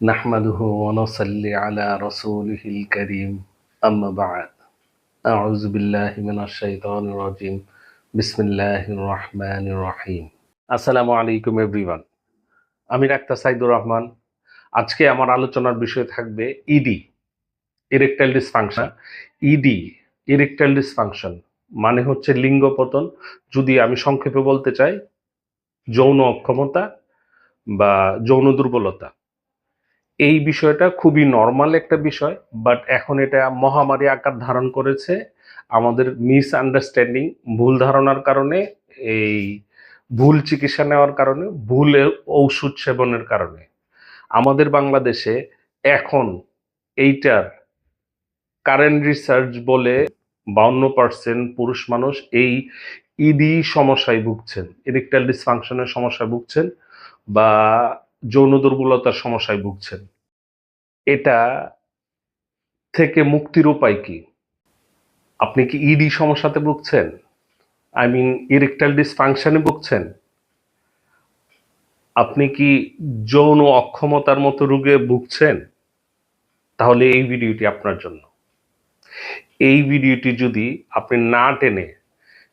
نحمده ونصلي على رسوله الكريم أما بعد أعوذ بالله من الشيطان الرجيم بسم الله الرحمن الرحيم আসসালামু আলাইকুম এভরিওয়ান আমি ডাক্তার সাইদুর রহমান আজকে আমার আলোচনার বিষয় থাকবে ED erectile dysfunction ED erectile dysfunction মানে হচ্ছে লিঙ্গ পতন যদি আমি সংক্ষেপে বলতে চাই যৌন অক্ষমতা বা যৌন দুর্বলতা এই বিষয়টা খুবই নর্মাল একটা বিষয় বাট এখন এটা মহামারী আকার ধারণ করেছে। আমাদের মিস আন্ডারস্ট্যান্ডিং ভুল ধারণার কারণে, এই ভুল চিকিৎসা নেওয়ার কারণে, ভুল ঔষধ সেবনের কারণে। আমাদের বাংলাদেশে এখন এইটার কারেন্ট রিসার্চ বলে বাউন্ন পার্সেন্ট পুরুষ মানুষ এই ইডি সমস্যায় ভুগছেন ইরেকটাইল ডিসফাংশনের সমস্যায় ভুগছেন, বা যৌন দুর্বলতার সমস্যায় ভুগছেন। এটা থেকে মুক্তির উপায় কি? আপনি কি ইডি সমস্যাতে ভুগছেন? আই মিন ইরেকটাইল ডিসফাংশনে ভুগছেন? আপনি কি যৌন অক্ষমতার মতো রোগে ভুগছেন? তাহলে এই ভিডিওটি আপনার জন্য। এই ভিডিওটি যদি আপনি না টেনে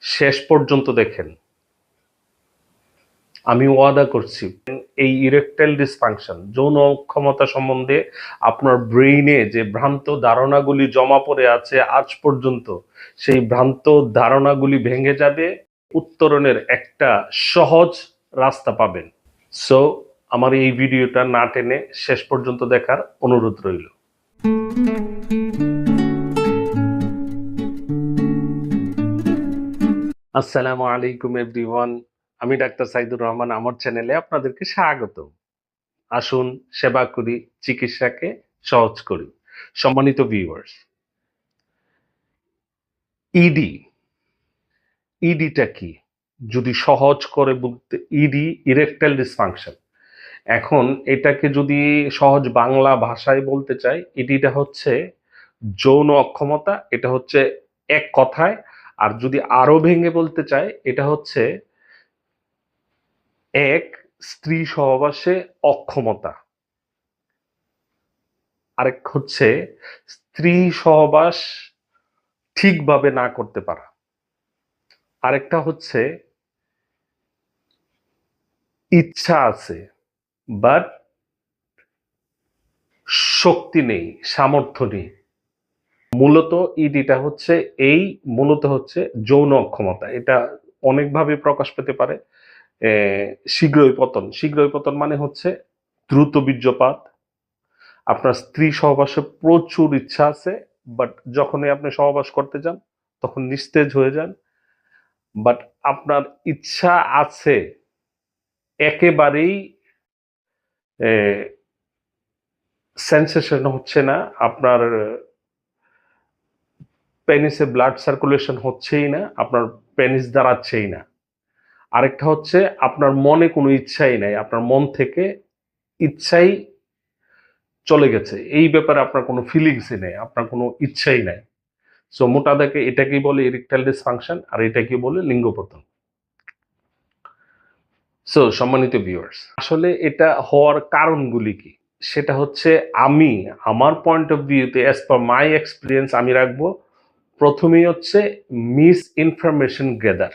শেষ পর্যন্ত দেখেন আমি ওয়াদা করছি। এই ইরেকটাইল ডিসফাংশন যৌন অক্ষমতা সম্বন্ধে আপনার ব্রেইনে যে ভ্রান্ত ধারণাগুলি জমা পড়ে আছে আজ পর্যন্ত, সেই ভ্রান্ত ধারণাগুলি ভেঙে যাবে, উত্তরণের একটা সহজ রাস্তা পাবেন। সো আমার এই ভিডিওটা না টেনে শেষ পর্যন্ত দেখার অনুরোধ রইল। আসসালামু আলাইকুম এভরিওয়ান। আমি ডাক্তার সাইদুর রহমান, আমার চ্যানেলে আপনাদেরকে স্বাগত আসুন, সেবা করি, চিকিৎসাকে সহজ করি। সম্মানিত ভিউয়ার্স ইডি ইডিটা কি? যদি সহজ করে বলতে ইডি ইরেকটাইল ডিসফাংশন এখন এটাকে যদি সহজ বাংলা ভাষায় বলতে চাই ইডিটা হচ্ছে যৌন অক্ষমতা, এটা হচ্ছে এক কথায়, আর যদি আরও ভেঙে বলতে চাই, এটা হচ্ছে এক, স্ত্রী সহবাসে অক্ষমতা। আরেক হচ্ছে, স্ত্রী সহবাস ঠিকভাবে না করতে পারা। আরেকটা হচ্ছে, ইচ্ছা আছে বাট শক্তি নেই, সামর্থ্য নেই। মূলত ইডিটা হচ্ছে, এই মূলত হচ্ছে যৌন অক্ষমতা। এটা অনেকভাবে প্রকাশ পেতে পারে। শীঘ্রই পতন। শীঘ্রই পতন মানে হচ্ছে দ্রুত বীর্যপাত। আপনার স্ত্রী সহবাসে প্রচুর ইচ্ছা আছে বাট যখনই আপনি সহবাস করতে যান, তখন নিস্তেজ হয়ে যান। বাট আপনার ইচ্ছা আছে একেবারেই সেন্সেশন হচ্ছে না, আপনার পেনিসে ব্লাড সার্কুলেশন হচ্ছেই না, আপনার পেনিস দাঁড়াচ্ছেই না। আরেকটা হচ্ছে আপনার মনে কোনো ইচ্ছাই নাই, আপনার মন থেকে ইচ্ছাই চলে গেছে। এই ব্যাপারে আপনার কোনো ফিলিংসই নেই, আপনার কোনো ইচ্ছাই নাই। সো মোটা দেখে এটাকেই বলে ইরেকটাইল ডিসফাংশন আর এটাকে বলে লিঙ্গপতন। সো সম্মানিত ভিউয়ার্স আসলে এটা হওয়ার কারণগুলি কি? সেটা হচ্ছে আমি, আমার পয়েন্ট অফ ভিউতে অ্যাজ পার মাই এক্সপিরিয়েন্স আমি রাখব। প্রথমেই হচ্ছে মিস ইনফরমেশন গেদার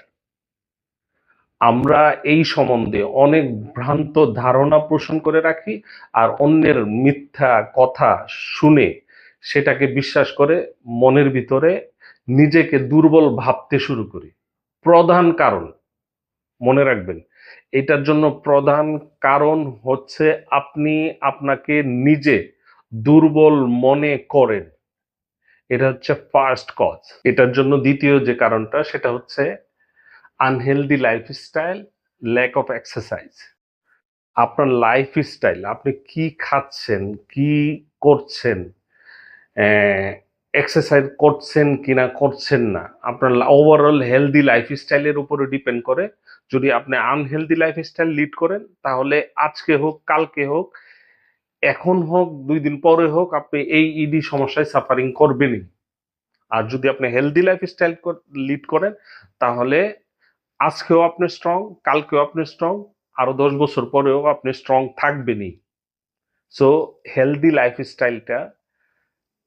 আমরা এই সম্বন্ধে অনেক ভ্রান্ত ধারণা পোষণ করে রাখি আর অন্যের মিথ্যা কথা শুনে সেটাকে বিশ্বাস করে মনের ভিতরে নিজেকে দুর্বল ভাবতে শুরু করি। প্রধান কারণ, মনে রাখবেন, এটার জন্য প্রধান কারণ হচ্ছে আপনি আপনাকে নিজে দুর্বল মনে করেন। এটা হচ্ছে ফার্স্ট কজ এটার জন্য দ্বিতীয় যে কারণটা, সেটা হচ্ছে unhealthy lifestyle lack of exercise আপনার লাইফস্টাইল আপনি কি খাচ্ছেন, কি করছেন এক্সারসাইজ করছেন কি না করছেন না, আপনার ওভারঅল হেলদি লাইফস্টাইলের উপরে ডিপেন্ড করে। যদি আপনি আনহেলদি লাইফস্টাইল লিড করেন, তাহলে আজকে হোক, কালকে হোক, এখন হোক, দুই দিন পরে হোক, আপনি এই ইডি সমস্যায় সাফারিং করবেনই। আর যদি আপনি হেলদি লাইফস্টাইল লিড করেন, তাহলে আজকেও আপনি স্ট্রং কালকেও আপনি স্ট্রং আরও দশ বছর পরেও আপনি স্ট্রং থাকবেনই। সো হেলদি লাইফস্টাইলটা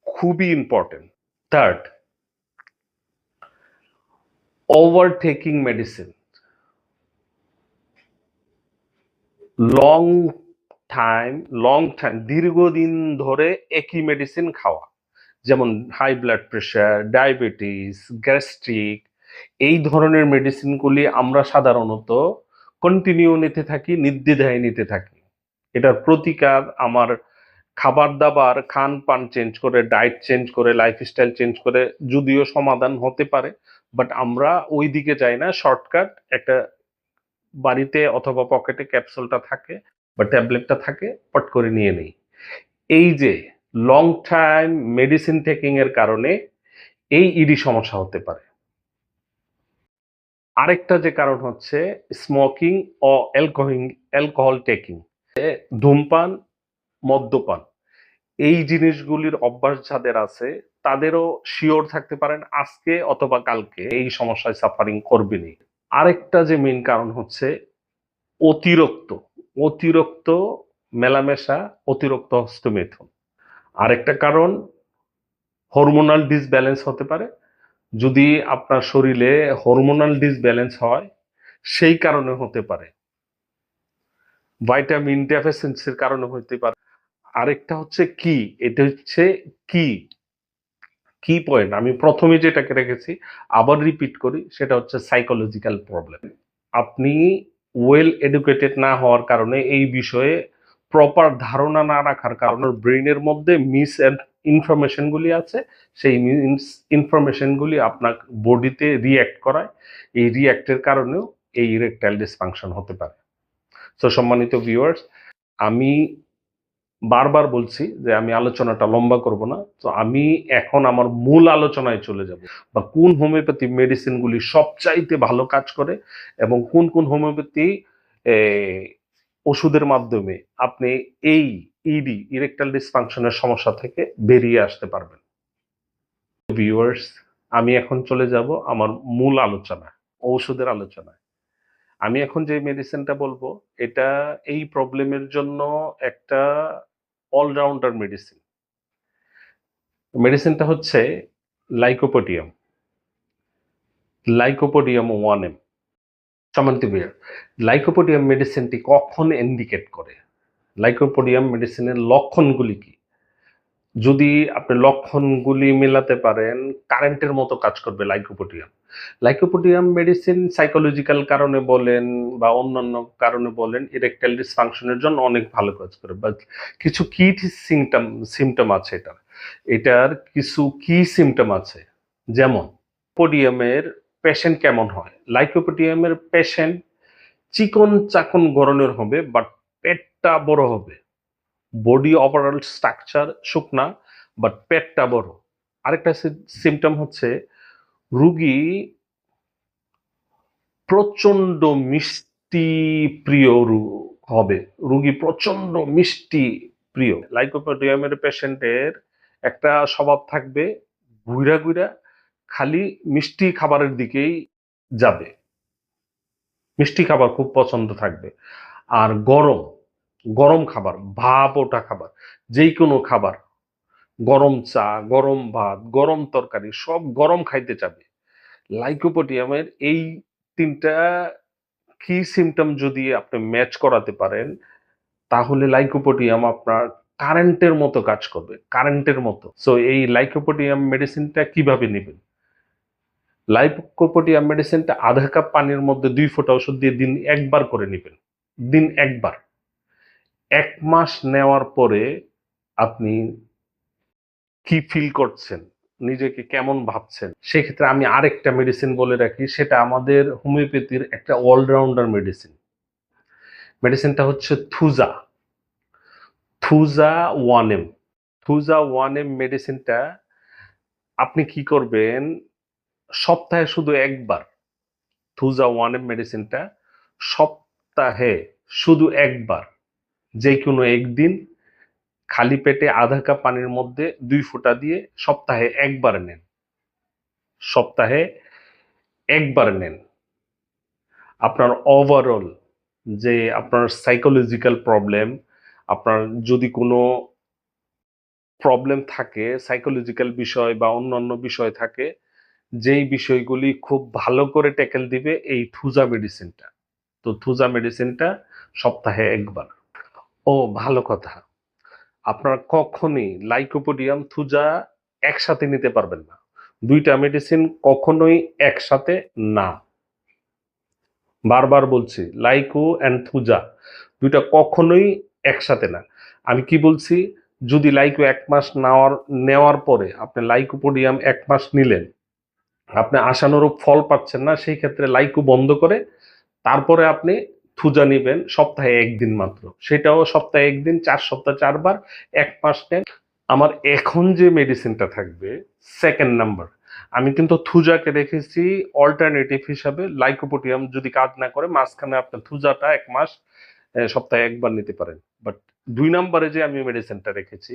খুবই important third overtaking medicine long time long time দীর্ঘদিন ধরে একই মেডিসিন খাওয়া। যেমন high blood pressure diabetes gastric এই ধরনের মেডিসিনগুলি আমরা সাধারণত কন্টিনিউ নিতে থাকি, নির্দ্বিধায় নিতে থাকি। এটার প্রতিকার আমার খাবার দাবার, খান পান চেঞ্জ করে ডায়েট চেঞ্জ করে লাইফস্টাইল চেঞ্জ করে যদিও সমাধান হতে পারে বাট আমরা ওই দিকে যাই না। শর্টকাট একটা বাড়িতে অথবা পকেটে ক্যাপসুলটা থাকে বা ট্যাবলেটটা থাকে, পট করে নিয়ে নেই। এই যে লং টাইম মেডিসিন টেকিং এর কারণে এই ইডি সমস্যা হতে পারে। আরেকটা যে কারণ হচ্ছে স্মোকিং ও অ্যালকোহল অ্যালকোহল টেকিং ধূমপান, মদ্যপান, এই জিনিসগুলির অভ্যাস যাদের আছে, তাদেরও শিওর থাকতে পারেন আজকে অথবা কালকে এই সমস্যায় সাফারিং করবেনি আরেকটা যে মেন কারণ হচ্ছে অতিরিক্ত অতিরিক্ত মেলামেশা, অতিরিক্ত হস্তমেথন। আরেকটা কারণ হরমোনাল ডিসব্যালেন্স হতে পারে যদি আপনার শরীরে হরমোনাল ডিসব্যালেন্স হয়, সেই কারণে হতে পারে। ভাইটামিন ডেফিসিয়েন্সির কারণে হতে পারে। আরেকটা হচ্ছে কি? এটা হচ্ছে কি? কি পয়েন্ট আমি প্রথমে যেটাকে রেখেছি, আবার রিপিট করি, সেটা হচ্ছে সাইকোলজিক্যাল প্রবলেম আপনি ওয়েল এডুকেটেড না হওয়ার কারণে এই বিষয়ে প্রপার ধারণা না রাখার কারণে ব্রেনের মধ্যে মিস ইনফরমেশনগুলি আছে, সেই ইনফরমেশনগুলি আপনার বডিতে রিয়্যাক্ট করায়। এই রিয়্যাক্টের কারণেও এই ইরেকটাইল ডিসফাংশন হতে পারে। তো সম্মানিত ভিউয়ার্স আমি বারবার বলছি যে আমি আলোচনাটা লম্বা করব না। তো আমি এখন আমার মূল আলোচনায় চলে যাব বা কোন হোমিওপ্যাথি মেডিসিনগুলি সবচাইতে ভালো কাজ করে এবং কোন কোন হোমিওপ্যাথি ওষুধের মাধ্যমে আপনি এই ইডি ইরেকটাল ডিসফাংশনের সমস্যা থেকে বেরিয়ে আসতে পারবেন। ভিউয়ার্স আমি এখন চলে যাব আমার মূল আলোচনা ঔষধের আলোচনায়। আমি এখন যে মেডিসিনটা বলব, এটা এই প্রবলেমের জন্য একটা অলরাউন্ডার মেডিসিন মেডিসিনটা হচ্ছে লাইকোপোডিয়াম লাইকোপোডিয়াম ওয়ান এম সামান্তিবিয়ার লাইকোপোডিয়াম মেডিসিনটি কখন ইন্ডিকেট করে? লাইকোপোডিয়াম মেডিসিনের লক্ষণগুলি কি? যদি আপনি লক্ষণগুলি মেলাতে পারেন কারেন্টের মতো কাজ করবে লাইকোপোডিয়াম লাইকোপোডিয়াম মেডিসিন সাইকোলজিক্যাল কারণে বলেন বা অন্যান্য কারণে বলেন ইরেকটাইল ডিসফাংশনের জন্য অনেক ভালো কাজ করে। বাট কিছু কি সিমটম সিমটম আছে এটার। এটার কিছু কি সিমটম আছে। যেমন পোডিয়ামের পেশেন্ট কেমন হয়? লাইকোপোডিয়ামের পেশেন্ট চিকন চাকন গরনের হবে বাট পেটটা বড় হবে। বডি ওভারঅল স্ট্রাকচার শুকনা বাট পেটটা বড়। আরেকটা সিমটম হচ্ছে রুগী প্রচণ্ড মিষ্টি প্রিয় হবে। রুগী প্রচণ্ড মিষ্টি প্রিয়। লাইকোপোডিয়ামের পেশেন্টের একটা স্বভাব থাকবে ঘুরা ঘুরা খালি মিষ্টি খাবারের দিকেই যাবে। মিষ্টি খাবার খুব পছন্দ থাকবে। আর গরম। গরম খাবার, ভাপ ওটা খাবার যেই কোনো খাবার। গরম চা, গরম ভাত, গরম তরকারি, সব গরম খাইতে চাবে। লাইকোপোডিয়ামের এই তিনটা কি সিমটম যদি আপনি ম্যাচ করাতে পারেন, তাহলে লাইকোপোডিয়াম আপনার কারেন্টের মতো কাজ করবে কারেন্টের মতো। সো এই লাইকোপোডিয়াম মেডিসিনটা কীভাবে নেবেন? লাইকোপোডিয়াম মেডিসিনটা আধা কাপ পানির মধ্যে দুই ফোঁটা ওষুধ দিয়ে দিন একবার করে নেবেন। দিন একবার। এক মাস নেওয়ার পরে আপনি কি ফিল করছেন? নিজেকে কেমন ভাবছেন? সেক্ষেত্রে আমি আরেকটা মেডিসিন বলে রাখি, সেটা আমাদের হোমিওপ্যাথির একটা অলরাউন্ডার মেডিসিন মেডিসিনটা হচ্ছে thuja thuja one M thuja one M মেডিসিনটা আপনি কি করবেন? সপ্তাহে শুধু একবার থুজা ওয়ান এম মেডিসিনটা সপ্তাহে শুধু একবার যে কোনো একদিন খালি পেটে আধা কাপ পানির মধ্যে দুই ফোঁটা দিয়ে সপ্তাহে একবার নেন। সপ্তাহে একবার নেন। আপনার ওভারঅল যে আপনার সাইকোলজিক্যাল প্রবলেম আপনার যদি কোনো প্রবলেম থাকে সাইকোলজিক্যাল বিষয় বা অন্যান্য বিষয় থাকে, যেই বিষয়গুলি খুব ভালো করে ট্যাকেল দিবে এই থুজা মেডিসিনটা তো থুজা মেডিসিনটা সপ্তাহে একবার। ও, ভালো কথা। আপনার কখনই লাইকোপোডিয়াম, থুজা একসাথে নিতে পারবেন না। দুইটা মেডিসিন কখনোই একসাথে না। বারবার বলছি, লাইকো অ্যান্ড থুজা দুইটা কখনোই একসাথে না। আমি কি বলছি, যদি লাইকো এক মাস নেওয়ার নেওয়ার পরে আপনি লাইকোপোডিয়াম এক মাস নিলেন, আপনি আশানুরূপ ফল পাচ্ছেন না, সেই ক্ষেত্রে লাইকো বন্ধ করে তারপরে আপনি থুজা নিবেন সপ্তাহে একদিন মাত্র। সেটাও সপ্তাহে একদিন, চার সপ্তাহ চারবার, এক মাস নেন। আমার এখন যে মেডিসিনটা থাকবে সেকেন্ড নাম্বার আমি কিন্তু থুজাকে রেখেছি অল্টারনেটিভ হিসাবে লাইকোপোটিয়াম যদি কাজ না করে, মাঝখানে আপনার থুজাটা এক মাস সপ্তাহে একবার নিতে পারেন। বাট দুই নম্বরে যে আমি মেডিসিনটা রেখেছি,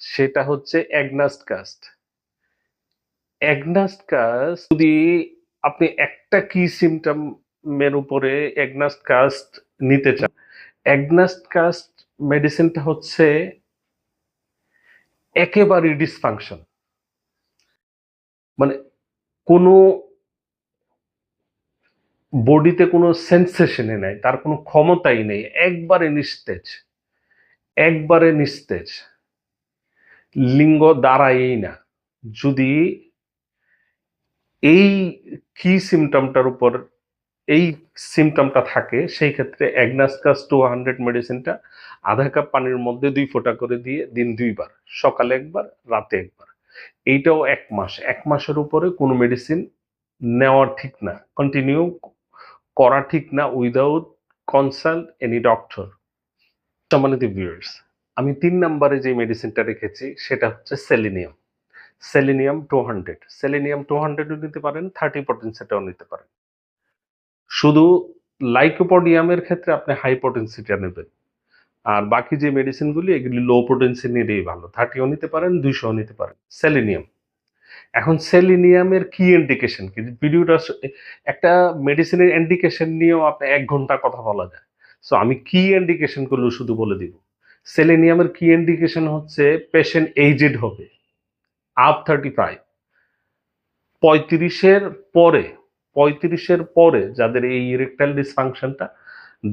সেটা হচ্ছে অ্যাগনাস্ট কাস্ট অ্যাগনাস্ট কাস্ট যদি আপনি একটা কি সিমটমের উপরে অ্যাগনাস্ট কাস্ট নিতে চান। অ্যাগনাস্ট কাস্ট মেডিসিনটা হচ্ছে একেবারে ডিসফাংশন মানে কোনো বডিতে কোনো সেন্সেশনে নাই, তার কোনো ক্ষমতাই নেই, একবারে নিস্তেজ একবারে নিস্তেজ। লিঙ্গ দাঁড়ায়ই না। যদি এই কি সিমটমটার উপর এই সিমটমটা থাকে, সেই ক্ষেত্রে অ্যাগনাসকাস টু হান্ড্রেড মেডিসিনটা আধা কাপ পানির মধ্যে দুই ফোঁটা করে দিয়ে দিন দুইবার, সকালে একবার, রাতে একবার। এইটাও এক মাস। এক মাসের উপরে কোনো মেডিসিন নেওয়া ঠিক না। কন্টিনিউ করা ঠিক না উইদাউট কনসাল্ট এনি ডক্টর সম্মানিত ভিউয়ার্স আমি তিন নম্বরে যে মেডিসিনটা রেখেছি, সেটা হচ্ছে selenium selenium two hundred selenium two হান্ড্রেডও নিতে পারেন থার্টি পটেন্সিটাও নিতে পারেন। শুধু লাইকোপোডিয়ামের ক্ষেত্রে আপনি হাই পটেন্সিটা নেবেন। আর বাকি যে মেডিসিনগুলি এগুলি লো পোটেন্সি নিলেই ভালো। থার্টিও নিতে পারেন, দুইশোও নিতে পারেন। সেলিনিয়াম এখন সেলিনিয়ামের কি ইন্ডিকেশন কি ভিডিওটা একটা মেডিসিনের ইন্ডিকেশন নিয়েও আপনি এক ঘণ্টা কথা বলা যায়। সো আমি কি ইন্ডিকেশনগুলো শুধু বলে দিব। সেলেনিয়ামের কি ইন্ডিকেশন হচ্ছে? পেশেন্ট এইজেড হবে। আপ থার্টি ফাইভ পঁয়ত্রিশের পরে পঁয়ত্রিশের পরে যাদের এই ইরেকটাইল ডিসফাংশনটা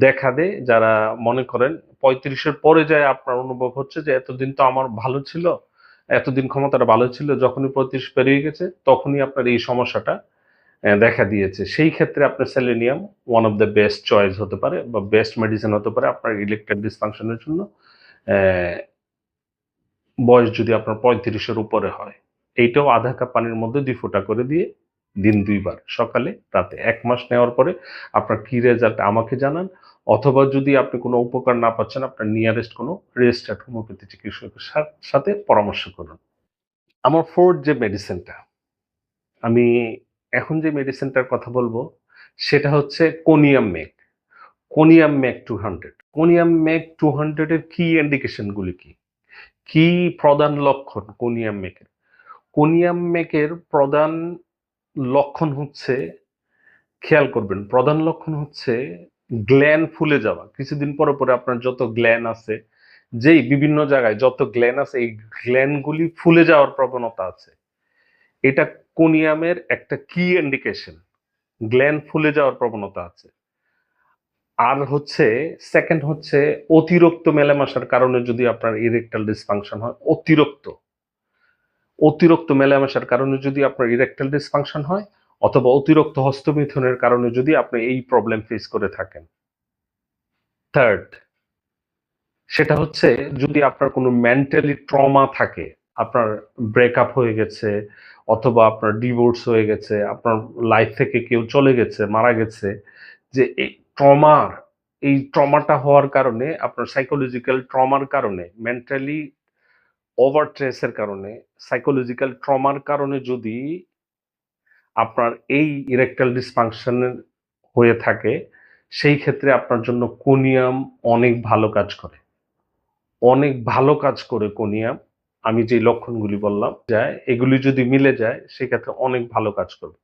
দেখা দেয়, যারা মনে করেন পঁয়ত্রিশের পরে যায়, আপনার অনুভব হচ্ছে যে এতদিন তো আমার ভালো ছিল, এতদিন ক্ষমতাটা ভালো ছিল, যখনই পঁয়ত্রিশ পেরিয়ে গেছে, তখনই আপনার এই সমস্যাটা দেখা দিয়েছে। সেই ক্ষেত্রে আপনার selenium one of the best choice হতে পারে বা বেস্ট মেডিসিন হতে পারে আপনার ইলেকট্রিক ডিসফাংশনের জন্য বয়স যদি আপনার পঁয়ত্রিশের উপরে হয়। এইটাও আধা কাপ পানির মধ্যে দুই ফোঁটা করে দিয়ে দিন দুইবার, সকালে, রাতে। এক মাস নেওয়ার পরে আপনার কি রেজাল্ট আমাকে জানান, অথবা যদি আপনি কোনো উপকার না পাচ্ছেন, আপনার নিয়ারেস্ট কোনো রেজিস্টার্ড হোমিওপ্যাথি চিকিৎসকের সাথে পরামর্শ করুন। আমার ফোর্থ যে মেডিসিনটা আমি এখন যে মেডিসিনটার কথা বলব, সেটা হচ্ছে conium mac conium mac two hundred conium mac two হান্ড্রেডের কি ইন্ডিকেশনগুলি কি? কি প্রধান লক্ষণ কোনিয়াম মেকের কোনিয়াম মেকের প্রধান লক্ষণ হচ্ছে, খেয়াল করবেন, প্রধান লক্ষণ হচ্ছে গ্ল্যান ফুলে যাওয়া। কিছুদিন পরে পরে আপনার যত গ্ল্যান আছে, যেই বিভিন্ন জায়গায় যত গ্ল্যান আছে, এই গ্ল্যানগুলি ফুলে যাওয়ার প্রবণতা আছে। এটা কোনিয়ামের একটা কি ইন্ডিকেশন গ্ল্যান ফুলে যাওয়ার প্রবণতা আছে। আর হচ্ছে সেকেন্ড হচ্ছে অতিরিক্ত মেলামেশার কারণে যদি আপনার ইরেকটাল ডিসফাংশন হয়, অতিরিক্ত। অতিরিক্ত মেলামেশার কারণে যদি আপনার ইরেকটাল ডিসফাংশন হয়, অথবা অতিরিক্ত হস্তমিথুনের কারণে যদি আপনি এই প্রবলেম ফেস করে থাকেন। থার্ড সেটা হচ্ছে যদি আপনার কোনো মেন্টালি ট্রমা থাকে, আপনার ব্রেকআপ হয়ে গেছে, অথবা আপনার ডিভোর্স হয়ে গেছে, আপনার লাইফ থেকে কেউ চলে গেছে, মারা গেছে, যে এই ট্রমার এই ট্রমাটা হওয়ার কারণে, আপনার সাইকোলজিক্যাল ট্রমার কারণে মেন্টালি ওভার স্ট্রেসের কারণে সাইকোলজিক্যাল ট্রমার কারণে যদি আপনার এই ইরেকটাল ডিসফাংশন হয়ে থাকে, সেই ক্ষেত্রে আপনার জন্য কোনিয়াম অনেক ভালো কাজ করে। অনেক ভালো কাজ করে কোনিয়াম আমি যে লক্ষণগুলি বললাম, যায়, এগুলি যদি মিলে যায়, সেক্ষেত্রে অনেক ভালো কাজ করবে।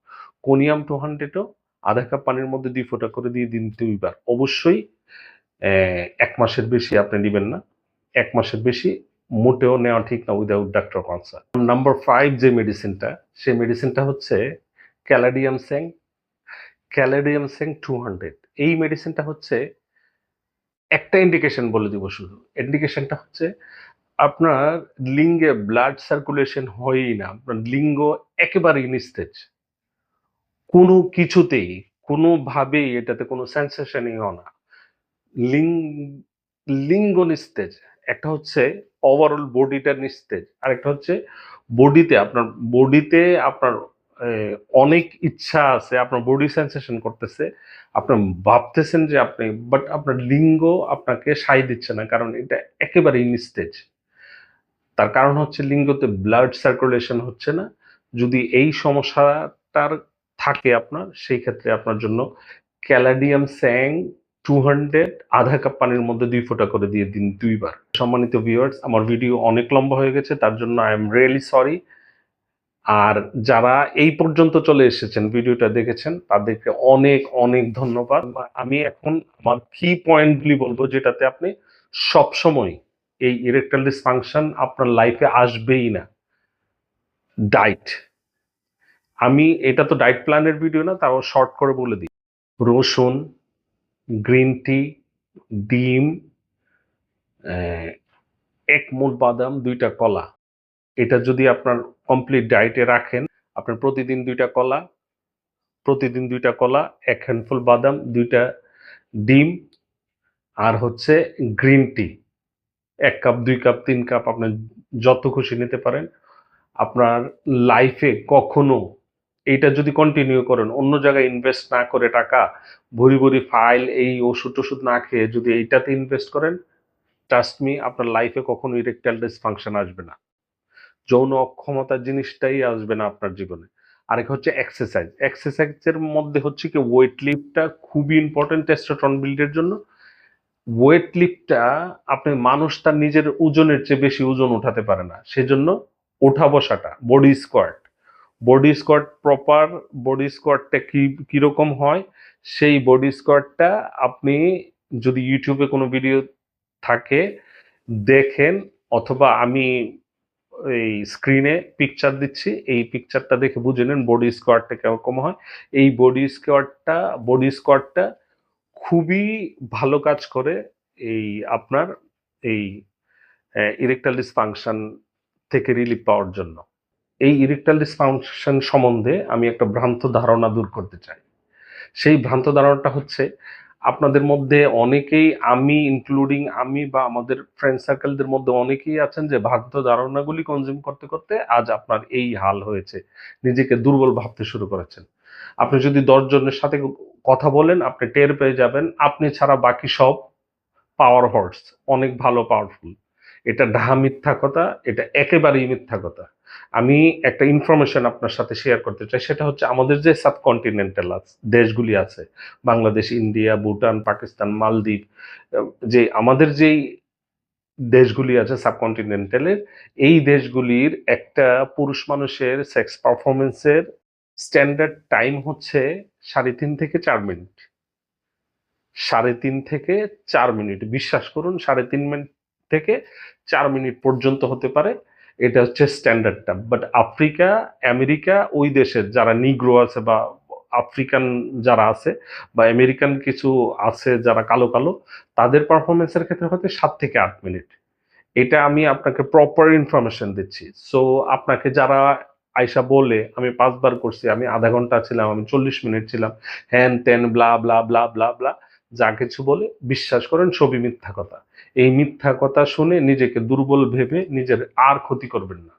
কোনিয়াম টু হান্ড্রেডও আধা কাপ পানির মধ্যে দুই ফোঁটা করে দিয়ে দিন দুইবার অবশ্যই এক মাসের বেশি আপনি নেবেন না। এক মাসের বেশি মোটেও নেওয়া ঠিক না without doctor consult number five যে মেডিসিনটা সেই মেডিসিনটা হচ্ছে ক্যালাডিয়াম সেং ক্যালাডিয়াম সেং টু হান্ড্রেড এই মেডিসিনটা হচ্ছে একটা ইন্ডিকেশন বলে দিব শুধু। ইন্ডিকেশনটা হচ্ছে আপনার লিঙ্গে ব্লাড সার্কুলেশন হয়ই না, আপনার লিঙ্গ একেবারেই নিস্তেজ। কোনো কিছুতেই, কোনোভাবেই এটাতে কোনো সেন্সেশনই হয় না। লিঙ্গ লিঙ্গ নিস্তেজ। একটা হচ্ছে ওভারঅল বডিটা নিস্তেজ। আর একটা হচ্ছে বডিতে আপনার বডিতে আপনার অনেক ইচ্ছা আছে, আপনার বডি সেন্সেশন করতেছে, আপনার ভাবতেছেন যে আপনি বাট আপনার লিঙ্গ আপনাকে সাই দিচ্ছে না, কারণ এটা একেবারেই নিস্তেজ। তার কারণ হচ্ছে লিঙ্গতে ব্লাড সার্কুলেশন হচ্ছে না। যদি এই সমস্যাটার থাকে আপনার, সেই ক্ষেত্রে আপনার জন্য ক্যালাডিয়াম স্যাং টু হান্ড্রেড আধা কাপ পানির মধ্যে দুই ফোঁটা করে দিয়ে দিন দুইবার। সম্মানিত ভিউয়ার্স আমার ভিডিও অনেক লম্বা হয়ে গেছে, তার জন্য আই এম রিয়েলি সরি আর যারা এই পর্যন্ত চলে এসেছেন ভিডিওটা দেখেছেন, তাদেরকে অনেক অনেক ধন্যবাদ। আমি এখন আমার কি পয়েন্টগুলি বলব, যেটাতে আপনি সবসময় এই ইরেকটাল ডিসফাংশন আপনার লাইফে আসবেই না। ডায়েট আমি, এটা তো ডায়েট প্ল্যানের ভিডিও না, তাও শর্ট করে বলে দিই। রসুন গ্রিন টি, ডিম এক মুঠ বাদাম, দুইটা কলা। এটা যদি আপনার কমপ্লিট ডায়েটে রাখেন, আপনার প্রতিদিন দুইটা কলা, প্রতিদিন দুইটা কলা, এক হ্যান্ডফুল বাদাম, দুইটা ডিম, আর হচ্ছে গ্রিন টি। এক কাপ, দুই কাপ, তিন কাপ আপনার যত খুশি নিতে পারেন। আপনার লাইফে কখনো এইটা যদি কন্টিনিউ করেন, অন্য জায়গায় ইনভেস্ট না করে টাকা, ভরি ভরি ফাইল এই ওষুধ টষুধ না খেয়ে যদি এইটাতে ইনভেস্ট করেন ট্রাস্ট মি আপনার লাইফে কখনো ইরেকটাইল ডিসফাংশন আসবে না। যৌন অক্ষমতা জিনিসটাই আসবে না আপনার জীবনে। আরেক হচ্ছে এক্সারসাইজ এক্সারসাইজের মধ্যে হচ্ছে কি ওয়েট লিফটটা খুবই ইম্পর্টেন্ট টেস্টোস্টেরন বিল্ডের জন্য। ওয়েট লিফটটা আপনি মানুষ তার নিজের ওজনের চেয়ে বেশি ওজন উঠাতে পারে না। সেজন্য ওঠা বসাটা body squat body squat proper body স্কোয়াটটা কি, কীরকম হয়? সেই বডি স্কোয়াটটা আপনি যদি ইউটিউবে কোনো ভিডিও থাকে, দেখেন অথবা আমি এই স্ক্রিনে পিকচার দিচ্ছি, এই পিকচারটা দেখে বুঝে নেন বডি স্কোয়াটটা কীরকম হয়। এই বডি স্কোয়াটটা বডি স্কোয়াটটা খুবই ভালো কাজ করে এই আপনার এই ইরেকটাল ফাংশন থেকে রিলিফ পাওয়ার জন্য। এই ইরেকটাল ডিসফাংশন সম্বন্ধে আমি একটা ভ্রান্ত ধারণা দূর করতে চাই। সেই ভ্রান্ত ধারণাটা হচ্ছে, আপনাদের মধ্যে অনেকেই আমি ইনক্লুডিং আমি বা আমাদের ফ্রেন্ড সার্কেলদের মধ্যে অনেকেই আছেন যে ভ্রান্ত ধারণাগুলি কনজিউম করতে করতে আজ আপনার এই হাল হয়েছে। নিজেকে দুর্বল ভাবতে শুরু করেছেন। আপনি যদি দশ জনের সাথে কথা বলেন, আপনি টের পেয়ে যাবেন, আপনি ছাড়া বাকি সব পাওয়ার হর্স অনেক ভালো পাওয়ারফুল এটা ডাহা মিথ্যা কথা, এটা একেবারেই মিথ্যা কথা। আমি একটা ইনফরমেশন আপনার সাথে শেয়ার করতে চাই, সেটা হচ্ছে আমাদের যে সাবকন্টিনেন্টাল দেশগুলি আছে, বাংলাদেশ, ইন্ডিয়া, ভুটান, পাকিস্তান, মালদ্বীপ যে আমাদের যেই দেশগুলি আছে সাবকন্টিনেন্টালের এই দেশগুলির একটা পুরুষ মানুষের সেক্স পারফরমেন্সের স্ট্যান্ডার্ড টাইম হচ্ছে সাড়ে তিন থেকে চার মিনিট সাড়ে তিন থেকে চার মিনিট বিশ্বাস করুন, সাড়ে তিন মিনিট থেকে চার মিনিট পর্যন্ত হতে পারে। এটা হচ্ছে স্ট্যান্ডার্ডটা বাট আফ্রিকা আমেরিকা ওই দেশের যারা নিগ্রো আছে বা আফ্রিকান যারা আছে বা আমেরিকান কিছু আছে যারা কালো কালো, তাদের পারফরমেন্সের ক্ষেত্রে হতে সাত থেকে আট মিনিট। এটা আমি আপনাকে প্রপার ইনফরমেশন দিচ্ছি। সো আপনাকে যারা আয়সা বলে, আমি পাঁচবার করছি, আমি আধা ঘণ্টা ছিলাম, আমি চল্লিশ মিনিট ছিলাম হ্যান ত্যান blah blah blah blah blah যা কিছু বলে, বিশ্বাস করেন, ছবি মিথ্যা কথা। এই মিথ্যা কথা শুনে নিজেকে দুর্বল ভেবে নিজের আর ক্ষতি করবেন না।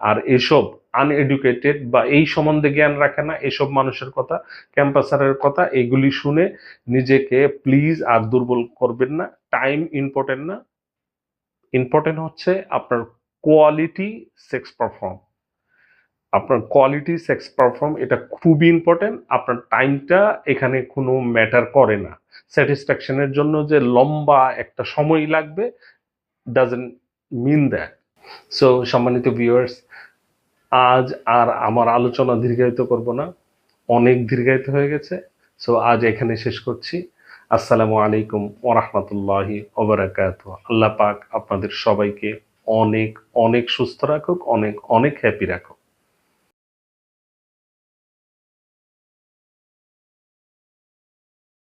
আর এসব আনএডুকেটেড বা এই সম্বন্ধে জ্ঞান রাখে না, এসব মানুষের কথা, ক্যাম্পাসারের কথা, এগুলি শুনে নিজেকে প্লিজ আর দুর্বল করবেন না। টাইম ইম্পর্টেন্ট না। ইম্পর্টেন্ট হচ্ছে আপনার কোয়ালিটি সেক্স পারফর্ম আপনার কোয়ালিটি সেক্স পারফর্ম এটা খুবই ইম্পর্টেন্ট আপনার টাইমটা এখানে কোনো ম্যাটার করে না। স্যাটিসফ্যাকশনের জন্য যে লম্বা একটা সময় লাগবে ডাজেন্ট মিন দ্যাট সো সম্মানিত ভিউয়ার্স আজ আর আমার আলোচনা দীর্ঘায়িত করব না। অনেক দীর্ঘায়িত হয়ে গেছে। সো আজ এখানে শেষ করছি। আসসালামু আলাইকুম ওরহমতুল্লাহি ওবরাকাত আল্লাহ পাক আপনাদের সবাইকে অনেক অনেক সুস্থ রাখুক, অনেক অনেক হ্যাপি রাখুক।